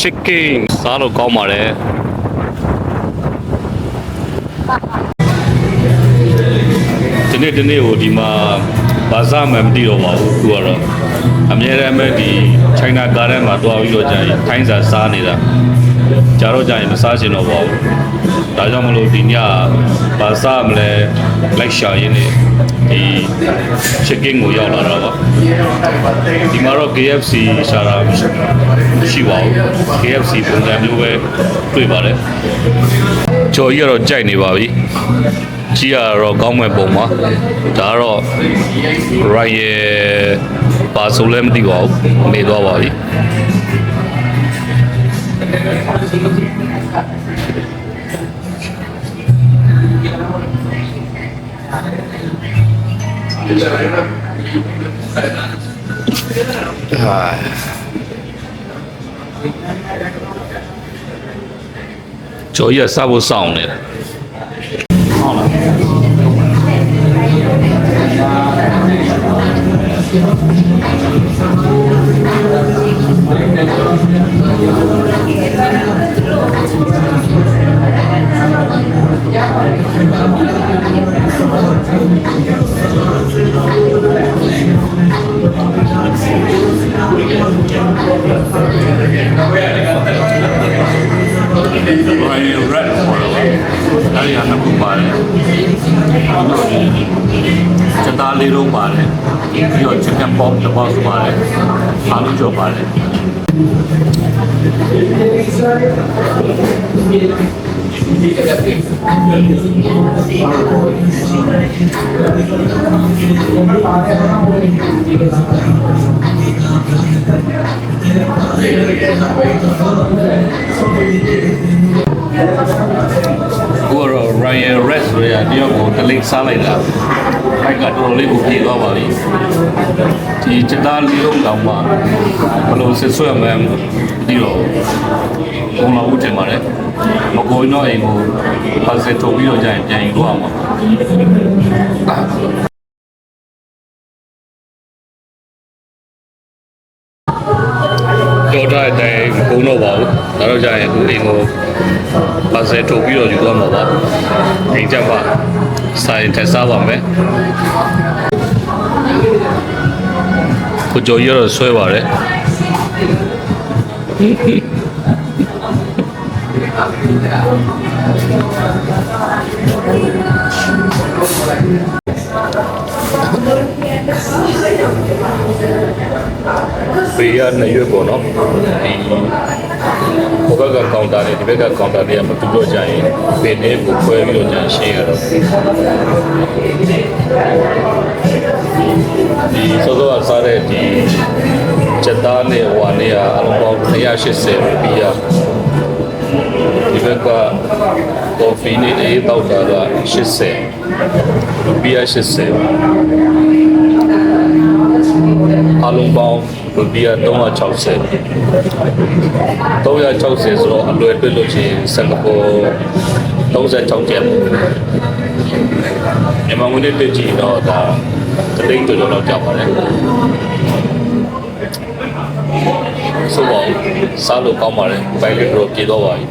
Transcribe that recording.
chicken စားလို့ကောင်းပါတယ်ဒီနေ့ဒီနေ့ကိုဒီမှာဘာသာမှမသိတော့ပါဘူးသူကတော့အများရမ်းပဲဒီ China Garden မှာတွားပြီးတော့ကြာရင်ထိုင်းစာစားနေတာကြာတော့ကြာရင်မစားချင်တော့ပါဘူးဒါကြောင့်မလို့ဒီညဘာစားမလဲလိုက်ရှာရင်းနေဒီ chicken ကိုရောက်လာတော့ပါဒီမှာတော့ KFC ရှာတာမရှိ ပါဘူး KFC ပုံစံမျိုးပဲတွေ့ပါတယ်ကျော်ကြီးကတော့ကြိုက်နေပါပြီကြီးရတော့ကောင်းမဲ့ပုံပါဒါကတော့ Royal ပါဆိုလည်းမသိပါဘူးမေ့သွားပါပြီကျော် ကြီးကစားဖို့စောင့်နေတာဟုတ်လား ဘာရ red ခေါ်တော့အဲ့ဒီဟာနှစ်ခုပါတယ်စတားလေးလုံးပါတယ်ပြီးတော့ chicken pop တစ်ပေါက်ပါတယ်အားလုံးကြော်ပါတယ်ကို တော့ Ryan Red ဆိုရတယောက်ကိုတလိမ့်စားလိုက်တာဘိုက်ကတော်တော်လေးကိုပြေသွားပါပြီဒီစတားလေးလုံးတောင်မှဘယ်လိုဆစ်ဆွဲမှန်းမသိတော့ဘုံလာဦးတင်ပါတယ်မကိုရင်တော့အိမ်ကိုပါစက်ထုတ်ပြီးတော့ကြာရင်ပြန်ယူသွားမှာ တော့ကြာရင်သူအိမ်ကိုပါဆယ်ထုတ်ပြီးတော့ယူသွားမှာပါ။အိမ်ချက်ပါဆိုင်ထက်စားပါမယ်။ကိုကျော်ရတော့ဆွဲပါတယ်။ပေးရနှစ်ရွက်ပေါ့နော်။ဒီ ဟိုဘက်ကကောင်တာနဲ့ဒီဘက်ကကောင်တာတွေကမတူတော့ကြရင်ပင်လေးကိုခွဲပြီးတော့ကြရင်ရှင်းရတော့ဒီစောစောကစားတဲ့ဒီချက်သားနဲ့ဟွာနဲ့ကအလုံးပေါင်း280ပြီးရဒီဘက်ကကော်ဖီနဲ့အေးတောက်တာက80ရူပီယာ80အလုံးပေါင်း ရူပီယာ360 360ဆိုတော့အလွယ်တွက်လို့ရှိရင်စင်ကာပူ36ကျပ်မြန်မာငွေနဲ့တွက်ကြည့်တော့ဒါတသိန်းကျော်ကျော်လောက်ကျပါတယ်ဆိုတော့စားလို့ကောင်းပါတယ်ဘိုင်လေးတော့ပြေတော့ပါပြီ